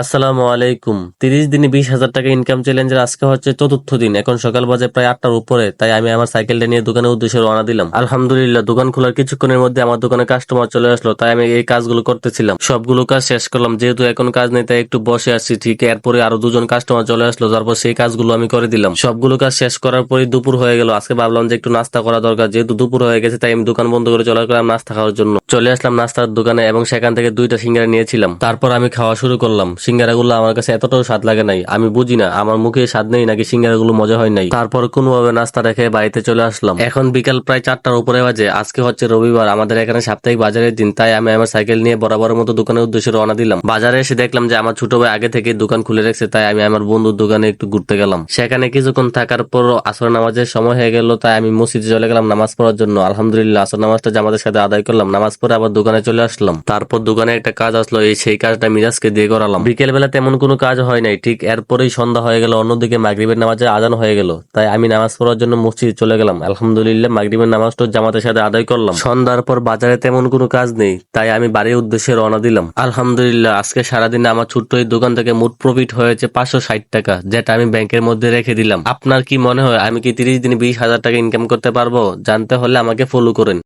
আসসালামু আলাইকুম। তিরিশ দিনে বিশ হাজার টাকা ইনকাম চ্যালেঞ্জের আজকে হচ্ছে চতুর্থ দিন। এখন সকাল বাজে প্রায় আটটার উপরে, তাই আমি আমার সাইকেলটা নিয়ে দোকানের উদ্দেশ্যে রওনা দিলাম। আলহামদুলিল্লাহ, দোকান খোলার কিছুক্ষণের মধ্যে আমার দোকানে কাস্টমার চলে আসলো, তাই আমি এই কাজগুলো করতেছিলাম। সবগুলো কাজ শেষ করলাম, যেহেতু এখন কাজ নেই, তাই একটু বসে আসছি ঠিক এরপরে আরও দুজন কাস্টমার চলে আসলো তারপর সেই কাজগুলো আমি করে দিলাম। সবগুলো কাজ শেষ করার পরে দুপুর হয়ে গেল। আজকে ভাবলাম যে একটু নাস্তা করা দরকার, যেহেতু দুপুর হয়ে গেছে, তাই আমি দোকান বন্ধ করে চলে গেলাম নাস্তা খাওয়ার জন্য। চলে আসলাম নাস্তার দোকানে এবং সেখান থেকে দুইটা সিঙ্গারা নিয়েছিলাম। তারপর আমি খাওয়া শুরু করলাম। সিঙ্গারাগুলো আমার কাছে এতটাও স্বাদ লাগে নাই। আমি বুঝি না, আমার মুখে স্বাদ নেই নাকি সিঙ্গারাগুলো মজা হয় নাই। তারপর কোনোভাবে নাস্তা রেখে বাড়িতে চলে আসলাম। এখন বিকাল প্রায় চারটার উপরে বাজে, আজকে হচ্ছে রবিবার, আমাদের এখানে সাপ্তাহিক বাজারের দিন, তাই আমি আমার সাইকেল নিয়ে বরাবরের মতো দোকানের উদ্দেশ্যে রওনা দিলাম। বাজারে এসে দেখলাম যে আমার ছোট ভাই আগে থেকে দোকান খুলে রেখেছে, তাই আমি আমার বন্ধুর দোকানে একটু ঘুরতে গেলাম। সেখানে কিছুক্ষণ থাকার পর আসর নামাজের সময় হয়ে গেল, তাই আমি মসজিদে চলে গেলাম নামাজ পড়ার জন্য। আলহামদুলিল্লাহ, আসর নামাজটা জামাতের সাথে আদায় করলাম, নামাজ পড়ে আবার দোকানে চলে আসলাম। তারপর দোকানে একটা কাজ আসলো, এই সেই কাজটা মিরাজকে দিয়ে করালাম। বিকেল বেলা তেমন কোনো কাজ হয় নাই। ঠিক এরপরেই সন্ধ্যা হয়ে গেল, অন্যদিকে মাগরিবের নামাজের আজান হয়ে গেল। তাই আমি নামাজ পড়ার জন্য মসজিদে চলে গেলাম। আলহামদুলিল্লাহ, মাগরিবের নামাজটা জামাতের সাথে আদায় করলাম। সন্ধ্যার পর বাজারে তেমন কোনো কাজ নেই, তাই আমি বাড়ির উদ্দেশ্যে রওনা দিলাম। আলহামদুলিল্লাহ, আজকে সারাদিনে আমার ছোট্ট এই দোকান থেকে মোট প্রফিট হয়েছে পাঁচশো ষাট টাকা, যেটা আমি ব্যাংকের মধ্যে রেখে দিলাম। আপনার কি মনে হয়, আমি কি তিরিশ দিনে বিশ হাজার টাকা ইনকাম করতে পারব? জানতে হলে আমাকে ফলো করেন।